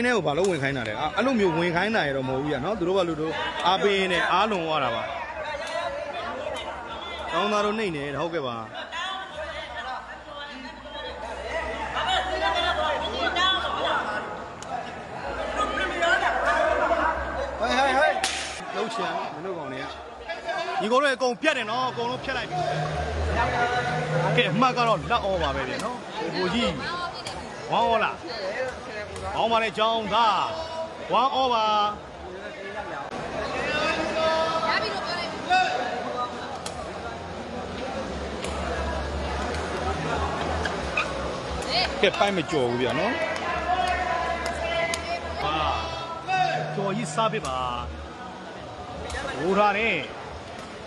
ကွင်းထဲကိုဘာလို့ဝင်ခိုင်းတာလဲအာအဲ့လိုမျိုးဝင်ခိုင်းတာရတော့မဟုတ်ဘူးရနော်သူတို့ကလူတို့အားပေးရင်းနဲ့အားလွန်သွားတာပါတောင်းသားတို့နှိမ့်နေတယ်ဟုတ်ကဲ့ပါဟဲ့ဟဲ့ဟဲ့လှုပ်ချင်မင်းတို့ကောင်တွေကညီကောင်တွေအကုန်ပြတ်တယ်နော်အကုန်လုံးဖြတ်လိုက်ပြီကဲအမှတ်ကတော့လက်အောပါပဲလေနော်ဟိုကြီးဝမ်းအောလား ကောင်းပါလေကြောင်းသားဝမ်းအောပါရပြီလို့ပြောလိုက်ကဲပိုင်းမကြော်ဘူးဗျာနော်ဟာကြော်ကြီးစားပြပါဟိုထားတယ်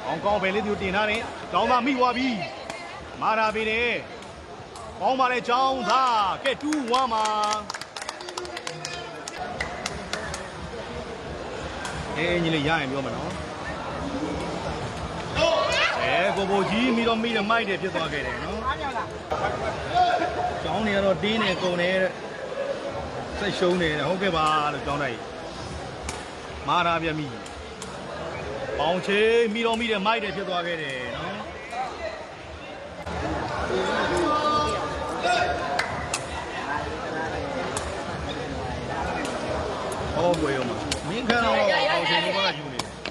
အောင်ကောင်းပဲလေးသူတင်ထားတယ်တောင်းသားမိသွားပြီမာတာပေးတယ်ကောင်းပါလေကြောင်းသားကဲတူဝမ်း အေးညီလေးရရင်ပြောမယ်နော်အဲကိုဘိုကြီးမိတော့မိတယ်မိုက်တယ်ဖြစ်သွားခဲ့တယ်နော်ကျောင်းနေကတော့တင်းနေကုန်နေစိတ်ရှုံးနေတယ်ဟုတ်ကဲ့ပါလို့ကျောင်းတိုက်မာရာပြမိပေါင်ချေမိတော့မိတယ်မိုက်တယ်ဖြစ်သွားခဲ့တယ်နော်ဟောဘွေရောမမင်းခံတော့ပေါင်ချေဘကယူနေတယ် ။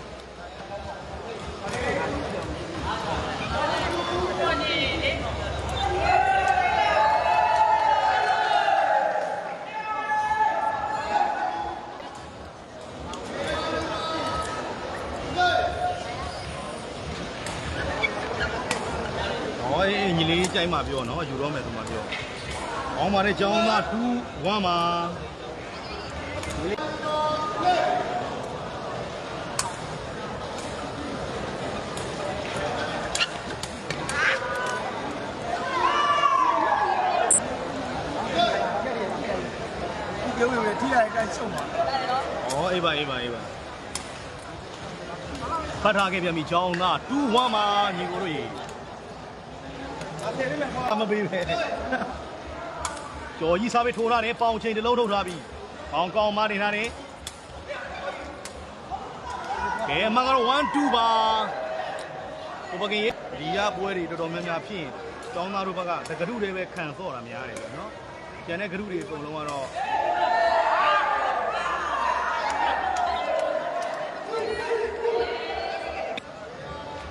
ဟောအေးညီလေးကြိုက်မှပြောနော်ယူတော့မယ်ဆိုမှပြော။အောင်းပါတဲ့ကျောင်းသား2 1ပါ။ဒီလိုမျိုးထိလိုက်အတိုင်းရှုံပါဩအေးပါအေးပါအေးပါဖတ်ထားခဲ့ပြန်ပြီကျောင်းသား2 1ပါညီကိုတို့ရေ အသေးလေးမဲ့ဟောအမပေးပဲကျော်ကြီးစားပေးထိုးထားတယ်ပေါင်ချိန်တစ်လုံးထုတ်ထားပြီပေါင်ကောင်းမနေထားတယ်ကဲအမှန်ကတော့1 2ပါဟိုဘကင်ရေဒီရပွဲတွေတော်တော်များများဖြစ်ရင်ကျောင်းသားတို့ဘက်ကတကရုတွေပဲခံစော့တာများတယ်ပေါ့နော်ကျန်တဲ့ကရုတွေအကုန်လုံးကတော့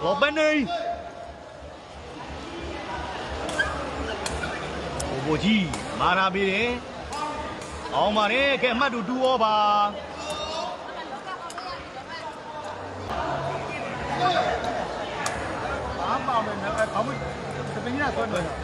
လောပနေ ဟိုဘိုကြီးမာနာပေးတယ်အောင်ပါတယ်ကဲအမှတ်တူ2 over ဘာမှမနဲ့ဘာမှသပင်းရဆွဲနေတာ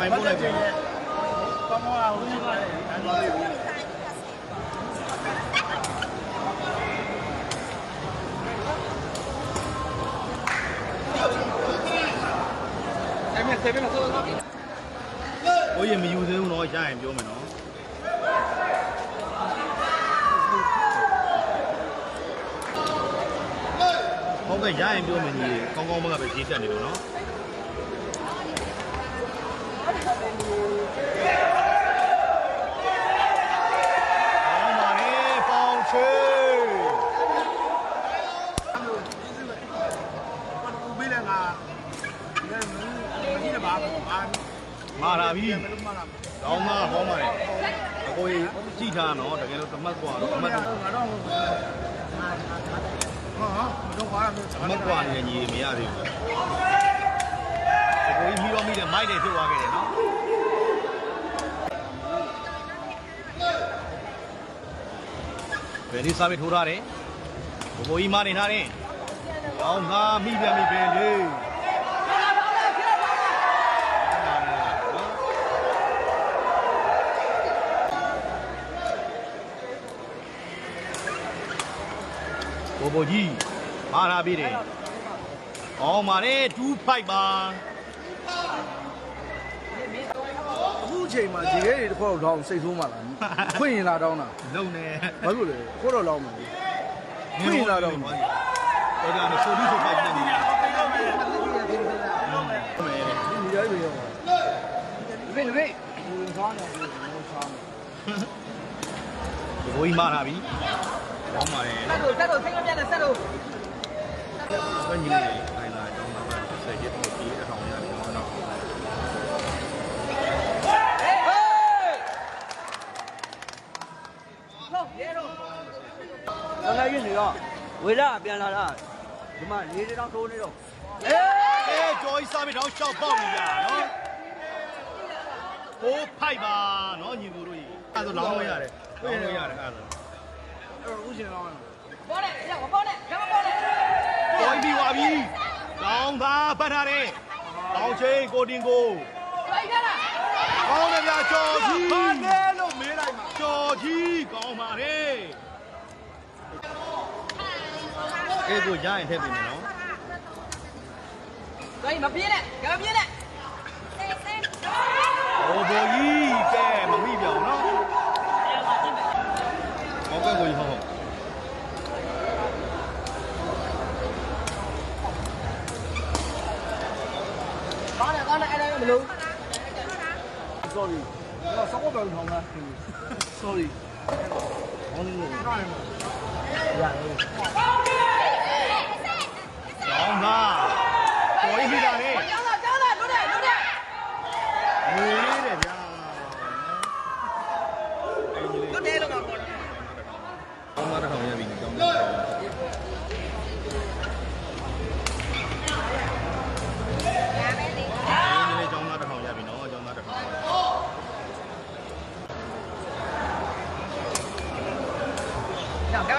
ပိုင်ပို့လိုက်ပြန် ကောင်းကောင်းအောင်လုပ်ရတယ်အန်တော်လေးအဲ့မဲ့ဆေးပဲလို့ဆိုတော့ ဟိုရင်မယူသေးဘူးနော်ရရင်ပြောမယ်နော်ဟုတ်ကဲ့ ရရင်ပြောမယ်ညီကောင်းကောင်းဘက်ကပဲကြီးတက်နေလို့နော်ကောင်းပါလေပေါင်ချေ ဘာလို့ပေးလဲငါလည်းမကြီးတယ်ဘာဘာ မာလာပြီ မလို့မလား ကောင်းမဟောပါလေအကိုကြီးကြည့်ထားနော်တကယ်လို့တမတ်กว่าတော့အမတ် ငါတော့ဟာ မကွာနေတဲ့ညီမရသေးဘူးကိုကြီးပြီးတော့မိတယ်မိုက်တယ်ဖြစ်သွားခဲ့တယ်နော်ဘယ်ဒီစားပြီးထိုးထားတယ်ကိုကြီးမနေထားတယ်အောင်ငါမိပြန်ပြီပဲလေဘောဘောကြီး မာလာပြီးတယ်အောင်ပါတယ်2 5ပါအခုချိန်မှာဒီရဲတွေတစ်ခေါက်တော့စိတ်ဆိုးမှလားခွင့်ရင်လာတောင်းတာလုံနေဘာလို့လဲကိုတော့လောင်းမယ်ခွင့်ရင်လာတောင်းမယ်တော်ကြတယ်ဆိုပြီးဆိုပိုက်နေတယ်မယ်ဒီရဲတွေရောလေလေဝင်သွားတယ်ဝင်သွားတယ်ဒီဘိုးကြီးမားလာပြီကောင်းပါတယ်ဆက်လို့ဆက်လို့စိတ်မပြတ်နဲ့ဆက်လို့ဆွညီလေးခိုင်းလာတော င်းတာဆက်ရစ်ကိုပြီးအထောင်ရတယ်ကျွန်တော်ဟုတ်ရဲတော့။ဘာသာရေးနေတော့ဝေလာပြန်လာတာဒီမှာနေတောင်ထိုးနေတော့အေးကြော်ကြီးစားပြီးတော့ရှောက်ပေါက်နေကြနော် ကြော်ကြီးပြီးသွားပြီလောင်းသားပတ်ထားတယ်လောင်းချင်းကိုတင်ကိုလိုက်ရတာကောင်းတယ်ဗျာကြော်ကြီးဘာလဲလို့မေးလိုက်မှာကြော်ကြီးကောင်းပါတယ်အေးကိုရရင်ထည့်ပြီမယ်နော်ကိုင်းမပြင်းနဲ့ရမပြင်းနဲ့ sorry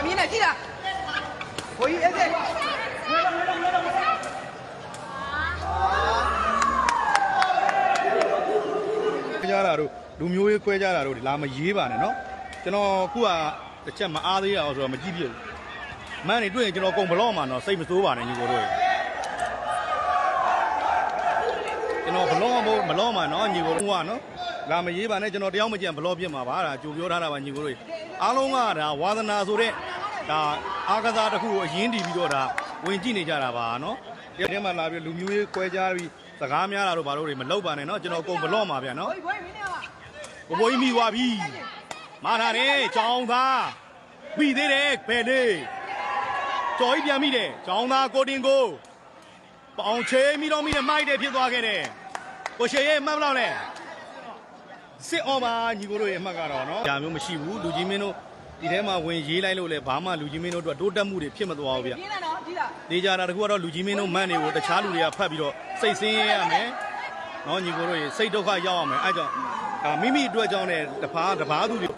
ပြင်းနဲ့ကြည့်လားကိုကြီးအဲ့ဒါခွဲကြတာတို့လူမျိုးရေးခွဲကြတာတို့ဒီလာမရေးပါနဲ့နော်ကျွန်တော်ခုကတစ်ချက်မအားသေးရအောင်ဆိုတော့မကြည့်ပြဘူးမန်းနေတွေ့ရင်ကျွန်တော်ကုန်ဘလော့မှာတော့စိတ်မစိုးပါနဲ့ညီကိုတို့ကျွန်တော်ဘလော့မမလော့မှာနော်ညီကိုတို့ကနော်လာမရေးပါနဲ့ကျွန်တော်တယောက်မကြံဘလော့ပြစ်မှာပါဒါကြိုပြောထားတာပါညီကိုတို့အားလုံးကဒါဝါသနာဆိုတဲ့ ဒါအားကစားတစ်ခုကိုအရင်တည်ပြီးတော့ဒါဝင်ကြည့်နေကြတာပါနော်ဒီထဲမှာလာပြီးလူမျိုးရေးခွဲကြပြီးစကားများတာတို့ဘာလို့တွေမလုပ်ပါနဲ့နော်ကျွန်တော်ကုန်ဘလော့မှာဗျာနော်ကိုကြီးကိုကြီးမင်းနဲ့ပါဘဘိုးကြီးမိသွားပြီမာထားတယ်ចောင်းသားမိသေးတယ်ဘယ်လေးကြော်ကြီးပြန်မိတယ်ចောင်းသားကိုတင်ကိုပေါင်ချေမိတော့မိတယ်မိုက်တယ်ဖြစ်သွားခဲ့တယ်ကိုရှေရဲ့မှတ်မလို့လဲစစ်အော်ပါညီကိုတို့ရဲ့အမှတ်ကတော့နော်ဒါမျိုးမရှိဘူးလူကြီးမင်းတို့ ဒီထဲမှာဝင်ရေးလိုက်လို့လဲဘာမှလူကြီးမင်းတို့အတွက်တိုးတက်မှုတွေဖြစ်မသွားဘူးဗျပြင်းနဲ့နော်ကြည့်လားနေကြတာတခုကတော့လူကြီးမင်းတို့မန်းတွေကိုတခြားလူတွေကဖတ်ပြီးတော့စိတ်ဆင်းရဲရမယ်။နော်ညီကိုတို့ရေစိတ်ဒုက္ခရောက်ရမယ်။အဲကြောင့်ဒါမိမိအတွက်ကြောင့်လည်းတပားတပားသူတွေ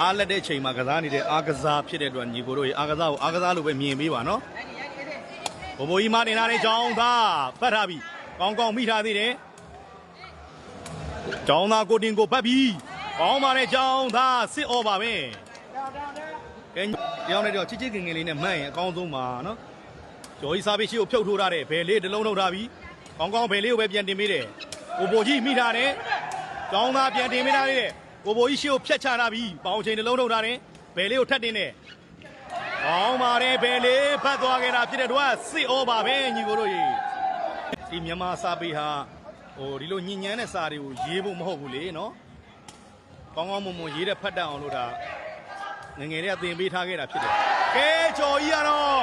အားလက်တဲ့ချိန်မှာကစားနေတဲ့အားကစားဖြစ်တဲ့အတွက်ညီကိုတို့ရေအားကစားကိုအားကစားလို့ပဲမြင်ပေးပါနော်အဲ့ဒီအဲ့ဒီအဲ့ဒီ။ဘဘိုးကြီးမတင်လာတဲ့ကြောင်းသားဖတ်ထားပြီ။ကောင်းကောင်းမိထားသေးတယ်။ကြောင်းသားကိုတင်ကိုဖတ်ပြီ။ကောင်းပါတဲ့ကြောင်းသားစစ်အော်ပါပဲ။ကဲ တရားနဲ့တော့ချစ်ချစ်ခင်ခင်လေးနဲ့မှတ်ရင်အကောင်းဆုံးပါနော်။ကျော်ကြီးစားပြီးရှိကိုဖြုတ်ထိုးထားတယ်ဘယ်လေးတစ်လုံးထုတ်ထားပြီကောင်းကောင်းဘယ်လေးကိုပဲပြန်တင်ပေးတယ်ကိုဘိုကြီးမိထားတယ်ကျောင်းသားပြန်တင်ပေးထားသေးတယ်ကိုဘိုကြီးရှိကိုဖြတ်ချထားပြီပေါင်ချိန်တစ်လုံးထုတ်ထားတယ်ဘယ်လေးကိုထပ်တင်တယ်ကောင်းပါတယ်ဘယ်လေးဖတ်သွားခဲ့တာဖြစ်တဲ့တော့စစ်ဩပါပဲညီကိုတို့ကြီးဒီမြန်မာစာပေဟာဟိုဒီလိုညဉ့်ညမ်းတဲ့စာတွေကိုရေးဖို့မဟုတ်ဘူးလေနော်ကောင်းကောင်းမွန်မွန်ရေးတဲ့ဖတ်တတ်အောင်လို့ဒါ ငယ်ငယ်လေးကသင်ပေးထားခဲ့တာဖြစ်တယ်။ကဲကျော်ကြီးကတော့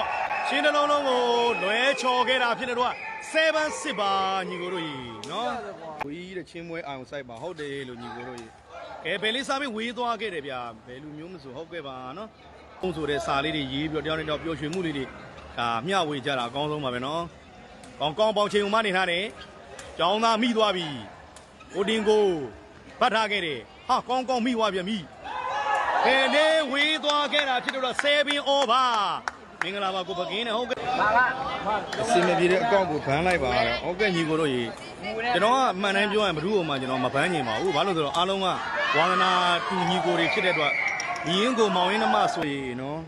ရှင်းတစ်လုံးလုံးကိုလွဲချော်ခဲ့တာဖြစ်တယ်တော့7 6ပါညီကိုတို့ကြီးနော်။ဝီးတဲ့ချင်းမွဲအောင်စိုက်ပါဟုတ်တယ်လို့ညီကိုတို့ကြီး။ကဲဘယ်လေးစားပြီးဝေးသွားခဲ့တယ်ဗျာဘယ်လူမျိုးမဆိုဟုတ်ကဲ့ပါနော်။ပုံဆိုတဲ့စာလေးတွေရေးပြီးတော့တယောက်နဲ့တယောက်ပျော်ရွှင်မှုလေးတွေဒါမျှဝေကြတာအကောင်းဆုံးပါပဲနော်။ကောင်းကောင်းပေါင်ချိန်ုံမနေထားတယ်။ကျောင်းသားမိသွားပြီ။ကိုတင်ကိုပတ်ထားခဲ့တယ်။ဟာကောင်းကောင်းမိသွားပြန်ပြီ။ ဘယ်လေးဝေးသွားခဲ့တာဖြစ်တော့7 over မင်္ဂလာပါကိုပကင်းနဲ့ဟုတ်ကဲ့ပါပါအစင်မပြေတဲ့အကောင့်ကိုဘန်းလိုက်ပါတော့ဟုတ်ကဲ့ညီကိုတို့ရေကျွန်တော်ကအမှန်တမ်းပြောရင်ဘ누구့မှကျွန်တော်မဘန်းချင်ပါဘူးဘာလို့လဲဆိုတော့အားလုံးကဝါသနာတူညီကိုတွေဖြစ်တဲ့အတွက်ညီရင်ကိုမောင်ရင်းနှမဆိုရင်နော်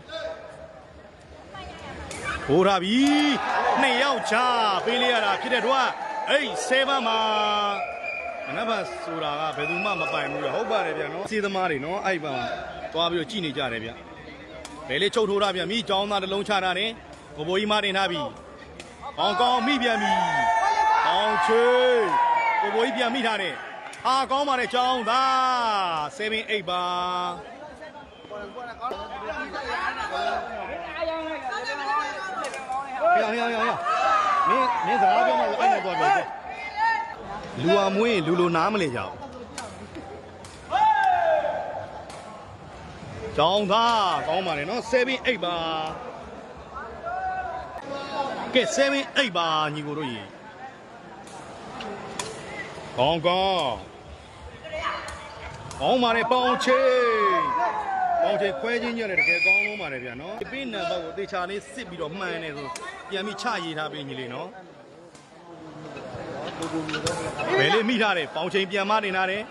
ဟိုးထားပြီနှစ်ယောက်ချပေးလိုက်ရတာဖြစ်တဲ့တော့အဲ့7မှာမနက်ဖြန်ဆိုတာကဘယ်သူမှမပိုင်ဘူးလေဟုတ်ပါတယ်ဗျာနော်စီသမားတွေနော်အဲ့ပါ သွားပြီးတော့ကြည်နေကြတယ်ဗျဘယ်လေးချုပ်ထိုးတာဗျမိကြောင်းသားတစ်လုံးချတာနဲ့ဘဘိုးကြီးမတင်ထားပြီကောင်းကောင်းမိပြန်ပြီကောင်းချေဘဘိုးကြီးပြန်မိထားတယ်အာကောင်းပါတဲ့ကြောင်းသား7 8ပါဟေးဟေးဟေးဟေးမင်းမင်းစကားပြောမှဆိုအဲ့နဲ့သွားပြောတယ်လူအမွေးလူလိုနားမလဲကြဘူး ကြောင်းသားကောင်းပါလေနော်7 8ပါကဲ7 8ပါညီကိုတို့ရေကောင်းကောင်းကောင်းပါလေပေါင်ချေပေါင်ချေခွဲချင်းညရတယ်တကယ်ကောင်းလုံးပါတယ်ဗျာနော်ဒီပေးနံပါတ်ကိုတေချာလေးစစ်ပြီးတော့မှန်နေဆိုပြန်ပြီးချရေးထားပေးညီလေးနော်ဘယ်လေးမိထားတယ်ပေါင်ချိန်ပြန်မနေထားတယ်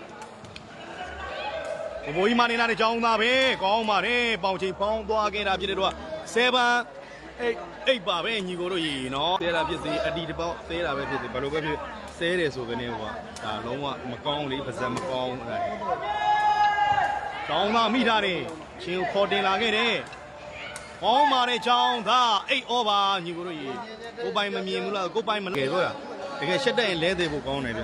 ဘဘိုးကြီးမနေထားတဲ့ကြောင်းသားပဲကောင်းပါတယ်ပေါင်ချိန်ဖောင်းသွားခဲ့တာဖြစ်တဲ့တော့7အိတ်အိတ်ပါပဲညီကိုတို့ရေနော်ဆဲတာဖြစ်စီအတီတပေါက်ဆဲတာပဲဖြစ်စီဘယ်လိုပဲဖြစ်ဆဲတယ်ဆိုတဲ့နေဟိုကဒါလုံးဝမကောင်းလေပါဇက်မကောင်းအဲ့ဒါကျောင်းသားမိထားတယ်ချင်းကိုခေါ်တင်လာခဲ့တယ်ကောင်းပါတဲ့ကျောင်းသားအိတ်ဩပါညီကိုတို့ရေကိုပိုင်မမြင်ဘူးလားကိုပိုင်မကယ်တော့တကယ်ရှက်တဲ့ရင်လဲသေးဖို့ကောင်းတယ်ဗျ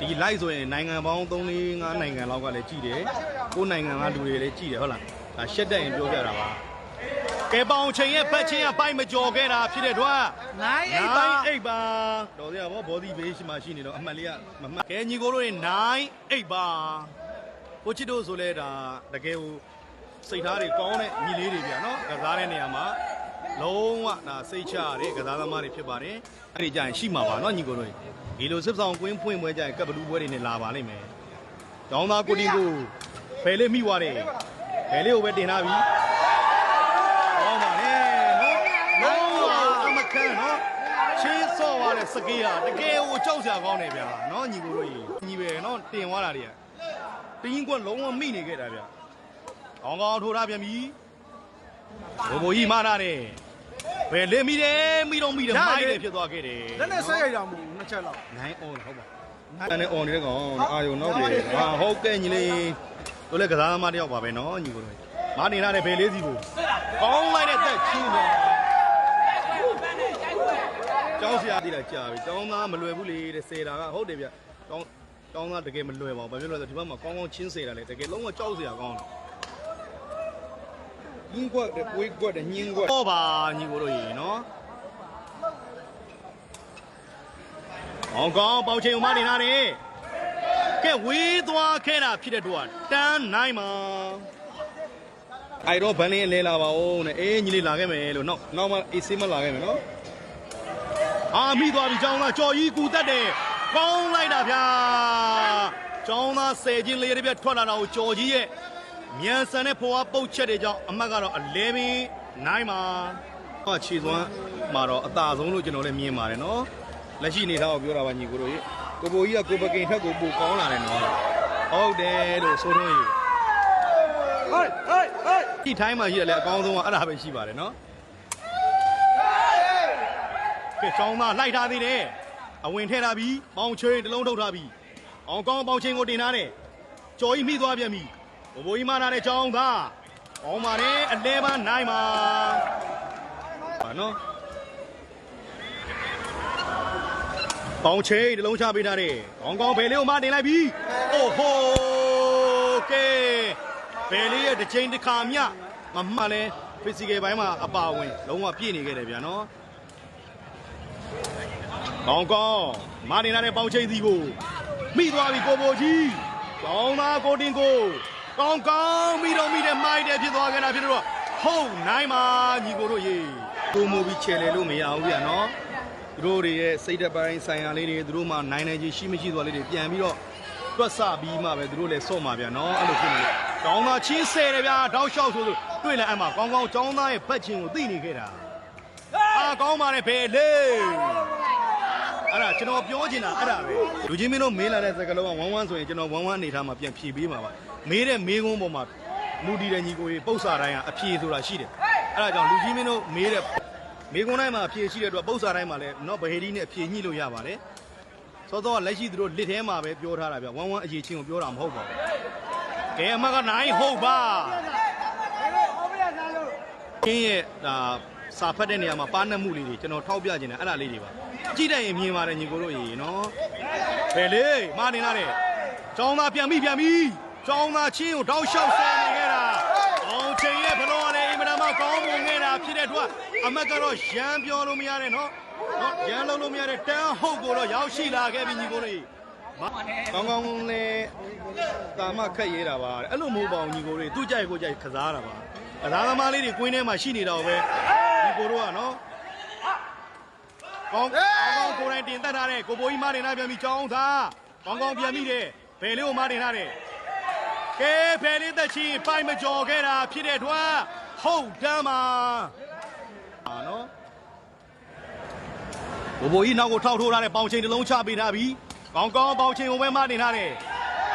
ဒီ live ဆိုရင်နိုင်ငံပေါင်း3 4 5နိုင်ငံလောက်ကလည်းကြည်တယ်ကိုယ်နိုင်ငံကလူတွေလည်းကြည်တယ်ဟုတ်လားဒါရှက်တဲ့ရင်ပြောကြတာပါကဲပေါင်ချိန်ရဲ့ဖက်ချင်းကပိုက်မကြော်ခဲ့တာဖြစ်တဲ့တော့နိုင်အိတ်ပါအိတ်ပါတော်သေးတာဗောဘောဒီဘေးရှိမှရှိနေတော့အမှတ်လေးကမမှတ်ကဲညီကိုတို့တွေ9အိတ်ပါကိုချစ်တို့ဆိုလဲဒါတကယ်ကိုစိတ်သားတွေကောင်းတဲ့ညီလေးတွေဗျာနော်ကစားတဲ့နေရာမှာလုံးဝဒါစိတ်ချရတဲ့ကစားသမားတွေဖြစ်ပါတယ်အဲ့ဒီကြရင်ရှိမှာပါနော်ညီကိုတို့ ဒီလိုစစ်ဆောင်ကွင်းဖွင့်ပွဲကြရင်ကပ်ဘလူးပွဲတွေနဲ့လာပါလိမ့်မယ်ကျောင်းသားကိုတင်ကိုဖယ်လေးမိသွားတယ်ဖယ်လေးကိုပဲတင်ထားပြီကောင်းပါလေနော်လုံးဝအမကန်နော်ချင်းစော့သွားတဲ့စကေးဟာတကယ်ကိုကြောက်စရာကောင်းတယ်ဗျာနော်ညီကိုတို့ကြီးညီပဲနော်တင်သွားတာတွေကတင်းကွက်လုံးဝမိနေခဲ့တာဗျာကောင်းကောင်းထိုးထားပြန်ပြီဘိုးဘိုးကြီးမားထားတယ် ဘယ်လင်းမိတယ်မိတော့မိတယ်မိုက်တယ်ဖြစ်သွားခဲ့တယ်လက်နဲ့ဆက်ရိုက်တာမဟုတ်ဘူးနှစ်ချက်လောက်နိုင်အောင်ဟုတ်ပါနိုင်နဲ့ on နေတဲ့ကောင်အာယုံနောက်တယ်ဟာဟုတ်ကဲ့ညီလေးတို့လည်းကစားသမားတယောက်ပါပဲနော်ညီကိုတို့မားနေလာတဲ့ဘယ်လေးစီကိုကောင်းလိုက်တဲ့တက်ချင်းတယ်ကျောင်းဆရာတိလာကြာပြီကျောင်းသားမလွယ်ဘူးလေတဲ့စေတာကဟုတ်တယ်ဗျကျောင်းကျောင်းသားတကယ်မလွယ်ပါဘူးဘာဖြစ်လို့လဲဆိုဒီဘက်မှာကောင်းကောင်းချင်းစေတာလေတကယ်လုံးဝကြောက်စရာကောင်းတယ် ညင်းကွက်တဲ့ပွေးကွက်တဲ့ညင်းကွက်ဟောပါညီကိုတို့ရေနော်ဟောင်းကောင်းပေါင်ချိန်ဥမနေနာနေကဲဝေးသွားခဲ့တာဖြစ်တဲ့တော့တန်းနိုင်မှာအဲ့တော့ဗန်လေးလဲလာပါဦးနဲ့အေးညီလေးလာခဲ့မယ်လို့နောက်နောက်မှအေးဆေးမလာခဲ့မယ်နော်အာမိသွားပြီကျောင်းသားကြော်ကြီးကူတက်တယ်ကောင်းလိုက်တာဗျာကျောင်းသားဆယ်ချင်းလေးတစ်ပြက်ထွက်လာတာကိုကြော်ကြီးရဲ့ မြန်ဆန်တဲ့ဖွာပုတ်ချက်တွေကြောင့်အမတ်ကတော့အလဲမီနိုင်ပါဟောခြေစွမ်းမှာတော့အသာဆုံးလို့ကျွန်တော်လည်းမြင်ပါတယ်နော်လက်ရှိအနေထားကိုပြောတာပါညီကိုတို့ရေကိုဘိုကြီးကကိုပကင်ထက်ကိုပိုကောင်းလာတယ်နော်ဟုတ်တယ်လို့ဆိုတော့ရေဟိုက်ဟိုက်ဟိုက်ဒီထိုင်းမှာရှိတယ်လေအကောင်းဆုံးကအဲ့ဒါပဲရှိပါတယ်နော်ကဲကျောင်းသားလိုက်ထားသေးတယ်အဝင်ထဲထားပြီးပေါင်ချွေးတစ်လုံးထုတ်ထားပြီးအောင်ကောင်းပေါင်ချင်းကိုတင်ထားတယ်ကြော်ကြီးမိသွားပြန်ပြီ ဘဘိုးကြီးမနာတဲ့ကျောင်းသားကောင်းပါတယ်အလဲပါနိုင်ပါပါနော်ပေါင်ချေးတစ်လုံးချပေးထားတယ်ကောင်းကောင်းဘယ်လေးကိုမတင်လိုက်ပြီအိုဟိုကဲဘယ်လေးရဲ့တစ်ချိန်တစ်ခါမြမမှန်လဲ physical ဘိုင်းမှာအပါဝင်လုံးဝပြည့်နေခဲ့တယ်ဗျာနော်။ကောင်းကောင်းမာနေလာတဲ့ပေါင်ချိန်စီကိုမိသွားပြီကိုဘိုကြီး။ကောင်းသားကိုတင်ကို ကောင်းကောင်းမိတော့မိတယ်မိုက်တယ်ဖြစ်သွားခဲ့တာဖြစ်တော့ဟုတ်နိုင်ပါညီကိုတို့ရေ။ကိုမိုပြီးချယ်လေလို့မရဘူးဗျာနော်။သူတို့တွေရဲ့စိတ်သက်ပိုင်းဆိုင်ရာလေးတွေသူတို့မှနိုင်နိုင်ချင်းရှိမရှိသွားလေးတွေပြန်ပြီးတော့တွက်ဆပြီးမှပဲသူတို့လည်းစော့မှာဗျာနော်အဲ့လိုဖြစ်နေလို့တောင်းသားချင်းဆယ်တယ်ဗျာတောက်လျှောက်ဆိုဆိုတွေ့လဲအဲ့မှာကောင်းကောင်းចောင်းသားရဲ့ဘက်ချင်းကိုသိနေခဲ့တာအာကောင်းပါလေဖေလေး အဲ့ဒါကျွန်တော်ပြောချင်တာအဲ့ဒါပဲလူချင်းမင်းတို့မေးလာတဲ့စကားလုံးကဝမ်းဝမ်းဆိုရင်ကျွန်တော်ဝမ်းဝမ်းအနေထားမှာပြန်ဖြေပေးမှာပါမေးတဲ့မေးခွန်းပေါ်မှာမူတည်တဲ့ညီကိုကြီးပု္ပ္ပစာတိုင်းကအဖြေဆိုတာရှိတယ်အဲ့ဒါကြောင့်လူချင်းမင်းတို့မေးတဲ့မေကွန်တိုင်းမှာအဖြေရှိတဲ့အတွက်ပု္ပ္ပစာတိုင်းမှာလည်းနော်ဗဟေဒီနဲ့အဖြေညှိလို့ရပါတယ်စောစောကလက်ရှိသူတို့လစ်ထဲမှာပဲပြောထားတာဗျဝမ်းဝမ်းအရေးချင်းကိုပြောတာမဟုတ်ပါဘူးကဲအမကနိုင်ဟုတ်ပါကင်းရဲ့ဒါစာဖတ်တဲ့နေရာမှာပါနှက်မှုလေးတွေကျွန်တော်ထောက်ပြခြင်းတယ်အဲ့ဒါလေးတွေပါ ကြည့်တဲ့ရင်မြင်ပါတယ်ညီကိုတို့ရေနော်ဘယ်လေမနေလာတဲ့ကျောင်းသားပြန်ပြီပြန်ပြီကျောင်းသားချင်းကိုတောက်လျှောက်ဆန်နေခဲ့တာအောင်ချိန်ရဲ့ဘလောကလည်းအင်မတန်မှကောင်းမွန်ခဲ့တာဖြစ်တဲ့အတွက်အမတ်ကတော့ရမ်းပြောလို့မရတဲ့နော်နော်ရမ်းလုံးလို့မရတဲ့တန်းဟုတ်ကိုတော့ရောက်ရှိလာခဲ့ပြီညီကိုတို့ရေကောင်းကောင်းလေးတာမခက်ရေးတာပါအဲ့လိုမဟုတ်ပါဘူးညီကိုတွေသူကြိုက်ကိုကြိုက်ကစားတာပါကစားသမားလေးတွေကွင်းထဲမှာရှိနေတော့ပဲညီကိုတို့ကနော် ကောင်းကောင်းကိုယ်တိုင်တင်တက်ထားတဲ့ကိုဘိုးကြီးမတင်ထားပြန်ပြီကြောင်းသားကောင်းကောင်းပြန်ပြီတဲ့ဘယ်လေးကိုမတင်ထားတဲ့ကဲဘယ်လေးသက်ချင်းပိုင်မကြော်ခဲ့တာဖြစ်တဲ့အတွက်ဟုတ်တမ်းပါအာနော်ကိုဘိုးကြီးနောက်ကိုထောက်ထိုးထားတဲ့ပေါင်ချိန်တစ်လုံးချပေးထားပြီကောင်းကောင်းပေါင်ချိန်ကိုပဲမတင်ထားတယ်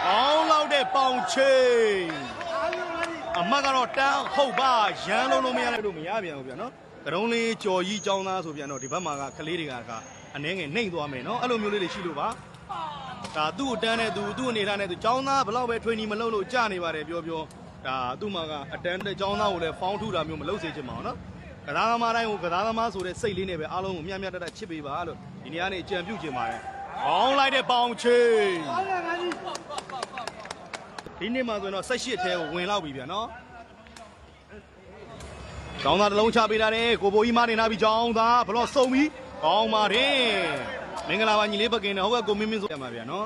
ကောင်းလောက်တဲ့ပေါင်ချိန်အမတ်ကတော့တန်းဟုတ်ပါရမ်းလုံးလုံးမရလို့မရပြန်ဘူးဗျာနော် ကရုံးလေးကြော်ကြီးចောင်းသားဆိုပြန်တော့ဒီဘက်မှာကကလေးတွေကကအနှဲငယ်နှိမ့်သွားမယ်နော်အဲ့လိုမျိုးလေးတွေရှိလို့ပါဒါသူ့အတန်းနဲ့သူသူ့အနေထားနဲ့သူចောင်းသားဘယ်တော့ပဲထွေးနီမလုပ်လို့ကြာနေပါတယ်ပြောပြောဒါသူ့မှာကအတန်းတဲ့ចောင်းသားကိုလည်းဖောင်းထုတာမျိုးမလုပ်စေချင်ပါဘူးနော်ကစားသမားတိုင်းကိုကစားသမားဆိုတဲ့စိတ်လေးနဲ့ပဲအားလုံးကိုမျှမျှတတချစ်ပေးပါလို့ဒီနေ့ကနေကြံပြုတ်ချင်ပါတယ်အောင်းလိုက်တဲ့ပေါင်ချင်းဒီနေ့မှဆိုရင်တော့18ထဲကိုဝင်လောက်ပြီဗျာနော် ။ ကျောင်းသားတစ်လုံးချပေးထားတယ်ကိုဘိုးကြီးမနေနာပြီကျောင်းသားဘလော့စုံပြီ။ကောင်းပါတယ်။မင်္ဂလာပါညီလေးပကင်နဲ့ဟုတ်ကဲ့ကိုမင်းမင်းဆိုရမှာဗျာနော်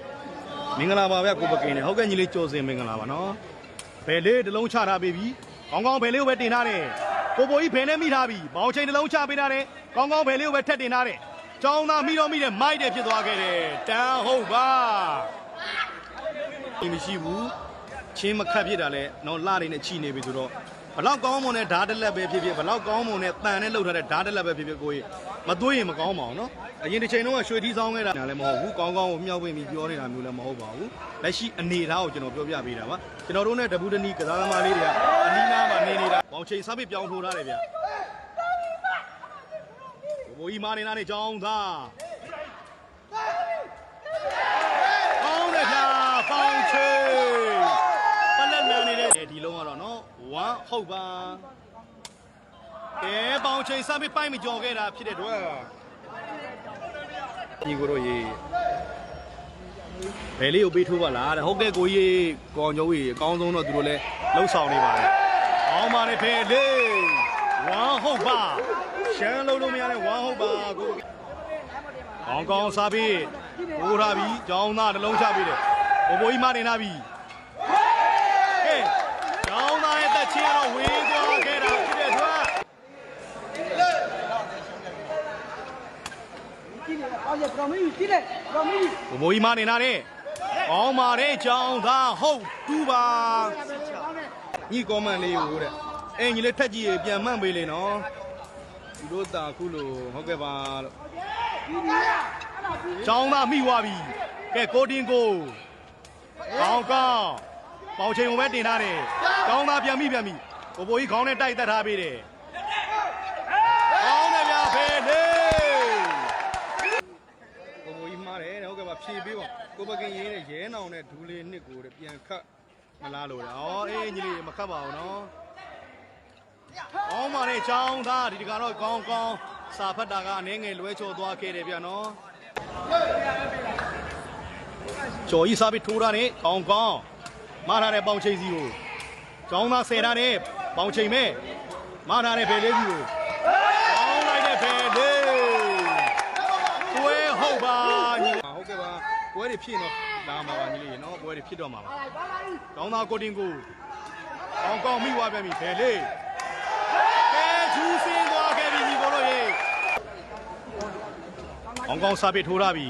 ။မင်္ဂလာပါဗျကိုပကင်နဲ့ဟုတ်ကဲ့ညီလေးကြော်စင်မင်္ဂလာပါနော်။ဘယ်လေးတစ်လုံးချထားပေးပြီ။ကောင်းကောင်းဘယ်လေးကိုပဲတင်ထားတယ်။ကိုဘိုးကြီးဘယ်နဲ့မိထားပြီ။ဘောင်ချိန်တစ်လုံးချပေးထားတယ်။ကောင်းကောင်းဘယ်လေးကိုပဲထက်တင်ထားတယ်။ကျောင်းသားမိတော့မိတယ်မိုက်တယ်ဖြစ်သွားခဲ့တယ်။တန်းဟုတ်ပါ။ဒီမရှိဘူး။ချင်းမခတ်ဖြစ်တာလဲနော်လှနေနဲ့ချီနေပြီဆိုတော့ ဘလောက်ကောင်းမွန်တဲ့ဓာတ်တလက်ပဲဖြစ်ဖြစ်ဘလောက်ကောင်းမွန်တဲ့တန်နဲ့လှုပ်ထားတဲ့ဓာတ်တလက်ပဲဖြစ်ဖြစ်ကိုကြီးမတွေးရင်မကောင်းပါဘူးနော်အရင်တစ်ချိန်လုံးကရွှေထီးဆောင်ခဲ့တာလည်းမဟုတ်ဘူးကောင်းကောင်းကိုမြှောက်ပွင့်ပြီးပြောနေတာမျိုးလည်းမဟုတ်ပါဘူးလက်ရှိအနေအထားကိုကျွန်တော်ပြောပြပေးတာပါကျွန်တော်တို့နဲ့တပူတနီကစားသမားလေးတွေကအနီးနားမှာနေနေတာဘောင်ချိန်စားပြီးပြောင်းထိုးထားတယ်ဗျဘိုးကြီးမနေနာနဲ့ကြောင်းသားကောင်းတယ်ဗျာပေါင်ချိန် ဟုတ်ပါကဲပေါင်ချိန်စားပြီးပိုက်မကြော်ခဲ့တာဖြစ်တဲ့တော့ဒီကိုတော့ရေဘယ်လေးကိုပေးထိုးပါလားတဲ့ဟုတ်ကဲ့ကိုကြီးကောင်းကျိုးကြီးအကောင်းဆုံးတော့သူတို့လည်းလှုပ်ဆောင်နေပါတယ်ကောင်းပါလေဖေလေးဝမ်းဟုတ်ပါရှမ်းလုံးလုံးမရတဲ့ဝမ်းဟုတ်ပါကိုကောင်းကောင်းစားပြီးပိုးထားပြီးကြောင်းသားနှလုံးချပြီးတယ်ဘိုးဘိုးကြီးမနေနာပြီကဲကြောင်းသားရဲ့တက်ချင်းကတော့ဝေးသွားခဲ့တာဖြစ်တဲ့အတွက် အော်ရပရမီ ကြည့်လေပရမီဘိုးဘိုးကြီးမနေနာနဲ့ကောင်းပါတဲ့ကြောင်းသားဟုတ်တူပါညီကောမန်လေးကိုတဲ့အင်ကြီးလေးထက်ကြီးပြန်မှန့်ပေးလေနော်သူတို့တာခုလိုဟုတ်ကဲ့ပါလို့ကြောင်းသားမိသွားပြီကဲကိုတင်ကိုကောင်းကောင်းပေါင်ချိန်ကိုပဲတင်ထားတယ်ကြောင်းသားပြန်မိပြန်မိဘိုးဘိုးကြီးခေါင်းနဲ့တိုက်တက်ထားပေးတယ်ကောင်းတယ်ဗျာဖေးလေး ကိုကိုကြီးမှားတယ်တဲ့ဟုတ်ကဲ့ပါဖြည့်ပေးပါ ကိုပကင်ရေးတဲ့ရဲနောင်နဲ့ဒူးလေးနှစ်ကိုတဲ့ပြန်ခတ်မလားလို့လားဩအေးညီလေးမခတ်ပါဘူးနော်ကောင်းပါနဲ့ချောင်းသားဒီတကတော့ကောင်းကောင်းစာဖတ်တာကအနေငယ်လွဲချော်သွားခဲ့တယ်ဗျာနော်ကျော်ကြီးစားပြီးထိုးတာနဲ့ကောင်းကောင်းမားထားတဲ့ပေါင်ချိန်စီကိုချောင်းသားဆယ်ထားတဲ့ပေါင်ချိန်မဲ့မားထားတဲ့ဘယ်လေးစီကိုကော ပါပွဲတွေဖြစ်တော့လာမှာပါညီလေးနော်ပွဲတွေဖြစ်တော့မှာပါကောင်းသားကိုတင်ကိုကောင်းကောင်းမိသွားပြန်ပြီဘယ်လေးကဲချူးစင်းသွားခဲ့ပြီညီကိုတို့ရေကောင်းကောင်းစားပစ်ထိုးရပြီ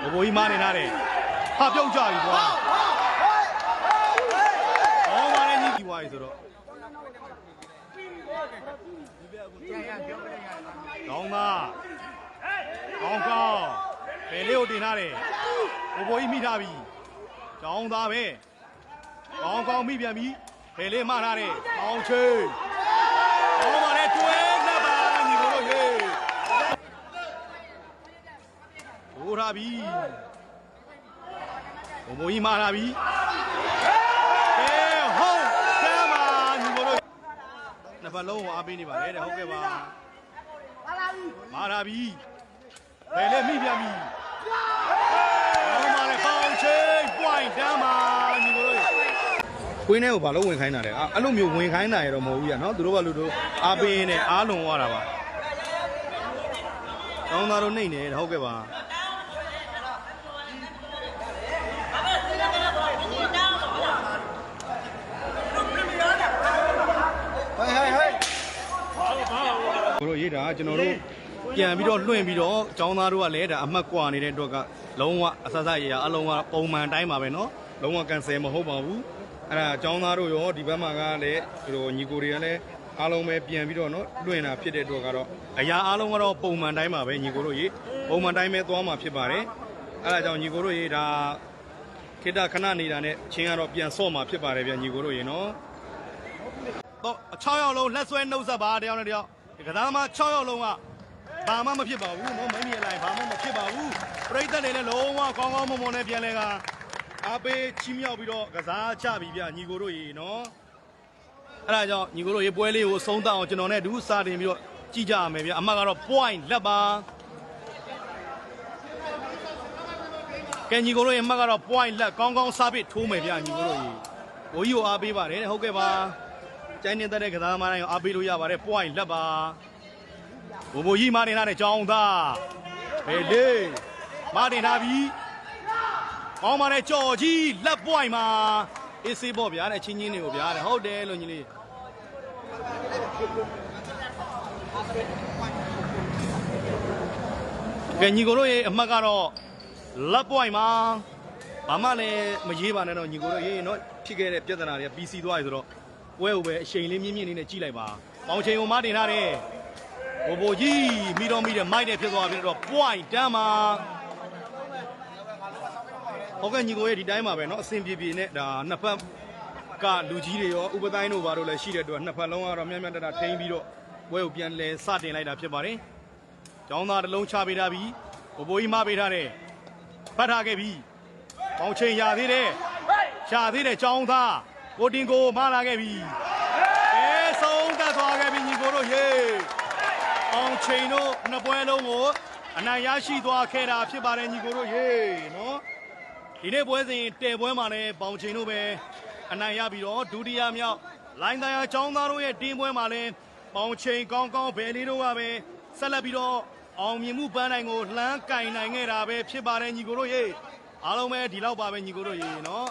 ဘိုးဘိုးကြီးမနေနာတယ်ဟာပြုတ်ကြပြီကွာကောင်းပါလေညီကြီးဝါရီဆိုတော့ကောင်းသားကောင်းကောင်း ဘယ်လေးကိုတင်ထားတယ်ဘိုးဘိုးကြီးမိထားပြီကြောင်းသားပဲကောင်းကောင်းမိပြန်ပြီဘယ်လေးမှားထားတယ်ကောင်းချင်းကောင်းပါလေတွဲနှစ်ပါညီကိုတို့ဟေးဘိုးထားပြီဘိုးဘိုးကြီးမှားထားပြီနှစ်ဖက်လုံးကိုအားပေးနေပါတယ်တဲ့ဟုတ်ကဲ့ပါမာလာပြီမာလာပြီဘယ်လဲမိပြန်ပြီ ဟောမာလေပေါင်ချင်း point တမ်းပါညီကိုတို့ကွင်းထဲကိုဘာလို့ဝင်ခိုင်းတာလဲအဲ့အဲ့လိုမျိုးဝင်ခိုင်းတာရတော့မဟုတ်ဘူးရနော်သူတို့ကလူတို့အားပေးနေအားလွန်သွားတာပါတောင်းသားတို့နှိမ့်နေတယ်ဟုတ်ကဲ့ပါဟဲ့ဟဲ့ဟဲ့ကိုတို့ရေးတာကျွန်တော်တို့ ပြန်ပြီးတော့လွှင့်ပြီးတော့ចောင်းသားတို့ကလည်းဒါအမှတ်ကွာနေတဲ့အတွက်ကလုံးဝအဆဆရရအလုံးဝပုံမှန်တိုင်းပါပဲเนาะလုံးဝကန်ဆယ်မဟုတ်ပါဘူးအဲ့ဒါចောင်းသားတို့ရောဒီဘက်မှာကလည်းဒီလိုညီကိုတွေကလည်းအားလုံးပဲပြန်ပြီးတော့เนาะလွှင့်တာဖြစ်တဲ့အတွက်ကတော့အရာအားလုံးကတော့ပုံမှန်တိုင်းပါပဲညီကိုတို့ရေပုံမှန်တိုင်းပဲသွားမှာဖြစ်ပါတယ်အဲ့ဒါကြောင့်ညီကိုတို့ရေဒါခေတ္တခဏနေတာနဲ့ချင်းကတော့ပြန်ဆော့မှာဖြစ်ပါတယ်ဗျညီကိုတို့ရေเนาะ တော့6ယောက်လုံးလက်ဆွဲနှုတ်ဆက်ပါတယောက်နဲ့တယောက်ဒီကစားသမား6ယောက်လုံးက ဘာမှမဖြစ်ပါဘူးနော်မိမိအလိုက်ဘာမှမဖြစ်ပါဘူးပြိတ္တတွေလည်းလုံးဝကောင်းကောင်းမွန်မွန်နဲ့ပြန်လဲကအားပေးချီးမြှောက်ပြီးတော့ကစားချပြီဗျညီကိုတို့ရေနော်အဲ့ဒါကြောင့်ညီကိုတို့ရေပွဲလေးကိုအဆုံးသတ်အောင်ကျွန်တော်နဲ့အတူစတင်ပြီးတော့ကြည့်ကြရမယ်ဗျအမှတ်ကတော့ point လက်ပါကဲညီကိုတို့ရေအမှတ်ကတော့ point လက်ကောင်းကောင်းစားပြီးထိုးမယ်ဗျညီကိုတို့ရေဘိုးကြီးကိုအားပေးပါတယ်ဟုတ်ကဲ့ပါကျိုင်းနေတဲ့ကစားသမားတိုင်းကိုအားပေးလို့ရပါတယ် point လက်ပါ ဘိုဘိုကြီးမာတင်လာတဲ့ကြောင်းသားဘယ်လေးမာတင်လာပြီကောင်းပါနဲ့ကြော်ကြီးလက် point မှာအေးစေးပေါ့ဗျာတဲ့ချင်းချင်းတွေကိုဗျာတဲ့ဟုတ်တယ်လို့ညီလေးကဲညီကိုတို့ရဲ့အမှတ်ကတော့လက် point မှာဘာမှလည်းမရေးပါနဲ့တော့ညီကိုတို့ရေးရင်တော့ဖြစ်ခဲ့တဲ့ပြဿနာတွေက PC သွားပြီဆိုတော့ပွဲကိုပဲအချိန်လေးမြင့်မြင့်လေးနဲ့ကြည့်လိုက်ပါ။ပေါင်ချိန်ကိုမတင်ထားတယ်။ ဘိုဘိုကြီးမိတော့မိတယ်မိုက်တယ်ဖြစ်သွားပြီတော့ point တန်းမှာဟုတ်ကဲ့ညီကိုရဲ့ဒီတိုင်းပါပဲเนาะအဆင်ပြေပြေနဲ့ဒါနှစ်ဖက်ကလူကြီးတွေရောဥပတိုင်းတို့ဘာတို့လည်းရှိတဲ့အတွက်နှစ်ဖက်လုံးကတော့မြတ်မြတ်တတထိန်းပြီးတော့ပွဲကိုပြန်လဲစတင်လိုက်တာဖြစ်ပါတယ်။ကျောင်းသားတစ်လုံးချပေးထားပြီ။ဘိုဘိုကြီးမပေးထားတယ်။ဖတ်ထားခဲ့ပြီ။ပေါင်ချိန်ရသေးတယ်။ရှာသေးတယ်ကျောင်းသားကိုတင်ကိုမလာခဲ့ပြီ။အဲဆုံးသက်သွားခဲ့ပြီညီကိုတို့ရေ။ အောင်ချိန်တို့နှစ်ပွဲလုံးကိုအနိုင်ရရှိသွားခဲ့တာဖြစ်ပါတယ်ညီကိုတို့ရေနော်။ဒီနေ့ပွဲစဉ်တဲပွဲမှာလည်းပေါင်ချိန်တို့ပဲအနိုင်ရပြီးတော့ဒုတိယမြောက်လိုင်းသားရចောင်းသားတို့ရဲ့တင်းပွဲမှာလည်းပေါင်ချိန်ကောင်းကောင်းဘယ်လေးတို့ကပဲဆက်လက်ပြီးတော့အောင်မြင်မှုပန်းနိုင်ကိုလှမ်းကင်နိုင်ခဲ့တာပဲဖြစ်ပါတယ်ညီကိုတို့ရေအားလုံးပဲဒီလောက်ပါပဲညီကိုတို့ရေနော်